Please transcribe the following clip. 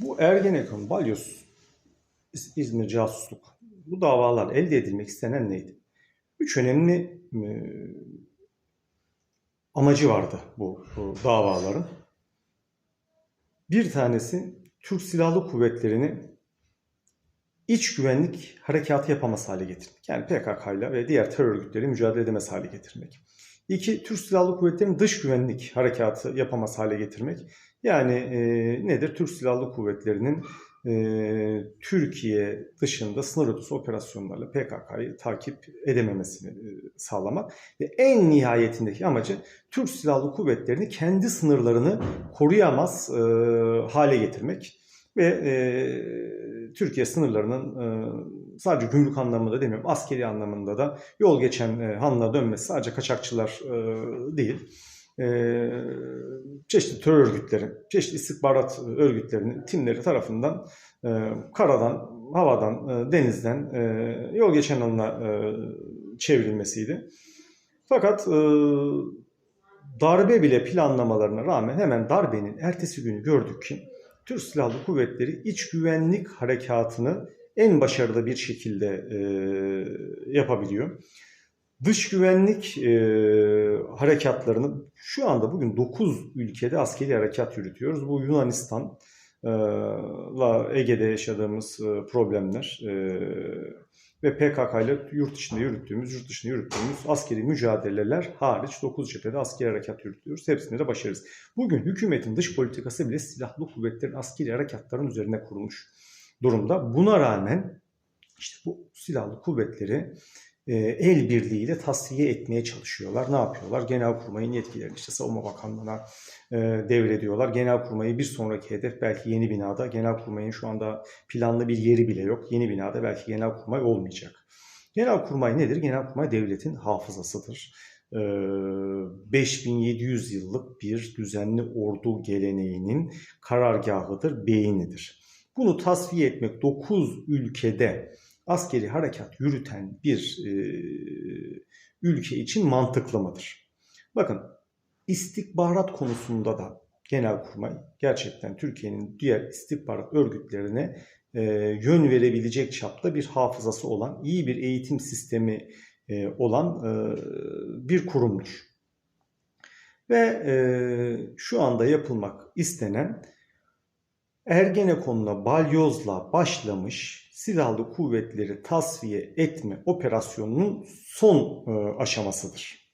Bu Ergenekon, Balyoz, İz- İzmir casusluk bu davalar elde edilmek istenen neydi? Üç önemli e, amacı vardı bu, bu davaların. Bir tanesi Türk Silahlı Kuvvetleri'ni iç güvenlik harekatı yapamaz hale getirmek. Yani PKK ile ve diğer terör örgütleri mücadele edemez hale getirmek. İki, Türk Silahlı Kuvvetleri'nin dış güvenlik harekatı yapamaz hale getirmek. Yani e, nedir? Türk Silahlı Kuvvetleri'nin e, Türkiye dışında sınır ötesi operasyonlarla PKK'yı takip edememesini e, sağlamak. Ve en nihayetindeki amacı Türk Silahlı Kuvvetleri'ni kendi sınırlarını koruyamaz e, hale getirmek. Ve e, Türkiye sınırlarının e, sadece gümrük anlamında demiyorum, askeri anlamında da yol geçen e, hanına dönmesi sadece kaçakçılar e, değil. E, çeşitli terör örgütleri, çeşitli istihbarat örgütlerinin timleri tarafından e, karadan, havadan, e, denizden e, yol geçen hanına e, çevrilmesiydi. Fakat e, darbe bile planlamalarına rağmen hemen darbenin ertesi günü gördük ki Türk Silahlı Kuvvetleri iç güvenlik harekatını en başarılı bir şekilde e, yapabiliyor. Dış güvenlik e, harekatlarını şu anda bugün 9 ülkede askeri harekat yürütüyoruz. Bu Yunanistan'la Ege'de yaşadığımız e, problemler e, ve PKK ile yurt içinde yürüttüğümüz, yurt dışında yürüttüğümüz askeri mücadeleler hariç 9 cephede askeri harekat yürütüyoruz. Hepsinde de başarırız. Bugün hükümetin dış politikası bile silahlı kuvvetlerin askeri harekatların üzerine kurulmuş durumda. Buna rağmen işte bu silahlı kuvvetleri el birliğiyle tasfiye etmeye çalışıyorlar. Ne yapıyorlar? Genelkurmay'ın yetkilerini işte Savunma Bakanlığı'na e, devrediyorlar. Genelkurmay'ı bir sonraki hedef belki yeni binada. Genelkurmay'ın şu anda planlı bir yeri bile yok. Yeni binada belki Genelkurmay olmayacak. Genelkurmay nedir? Genelkurmay devletin hafızasıdır. E, 5700 yıllık bir düzenli ordu geleneğinin karargahıdır, beynidir. Bunu tasfiye etmek 9 ülkede askeri harekat yürüten bir e, ülke için mantıklı mıdır? Bakın istihbarat konusunda da Genelkurmay gerçekten Türkiye'nin diğer istihbarat örgütlerine e, yön verebilecek çapta bir hafızası olan, iyi bir eğitim sistemi e, olan e, bir kurumdur. Ve e, şu anda yapılmak istenen Ergenekon'la balyozla başlamış silahlı kuvvetleri tasfiye etme operasyonunun son e, aşamasıdır.